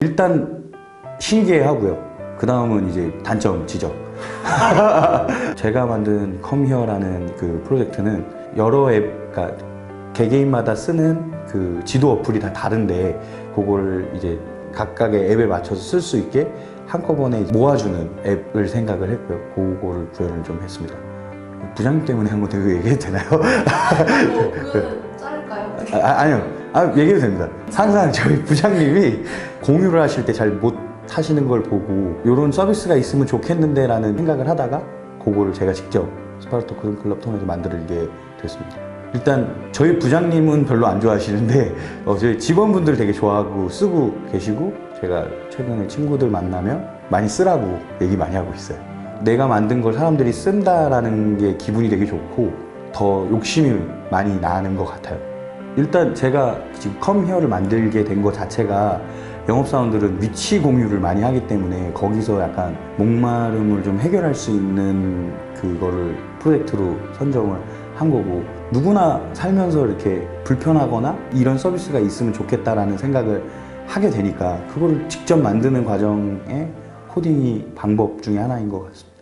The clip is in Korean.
일단 신기해하고요. 그 다음은 이제 단점 지적. 제가 만든 컴히어라는 그 프로젝트는 여러 앱, 그러니까 개개인마다 쓰는 그 지도 어플이 다 다른데 그걸 이제 각각의 앱에 맞춰서 쓸 수 있게 한꺼번에 모아주는 앱을 생각을 했고요. 그거를 구현을 좀 했습니다. 부장님 때문에 한거 되게 얘기해도 되나요? 뭐, 그 자를까요? 아, 아니요. 아, 얘기해도 됩니다. 항상 저희 부장님이 공유를 하실 때 잘 못 하시는 걸 보고 이런 서비스가 있으면 좋겠는데 라는 생각을 하다가 그거를 제가 직접 스파르토 클럽 통해서 만들게 됐습니다. 일단 저희 부장님은 별로 안 좋아하시는데 어, 저희 직원분들 되게 좋아하고 쓰고 계시고 제가 최근에 친구들 만나면 많이 쓰라고 얘기 많이 하고 있어요. 내가 만든 걸 사람들이 쓴다라는 게 기분이 되게 좋고 더 욕심이 많이 나는 것 같아요. 일단 제가 지금 컴히어를 만들게 된 것 자체가 영업사원들은 위치 공유를 많이 하기 때문에 거기서 약간 목마름을 좀 해결할 수 있는 그거를 프로젝트로 선정을 한 거고 누구나 살면서 이렇게 불편하거나 이런 서비스가 있으면 좋겠다라는 생각을 하게 되니까 그거를 직접 만드는 과정에 코딩이 방법 중에 하나인 것 같습니다.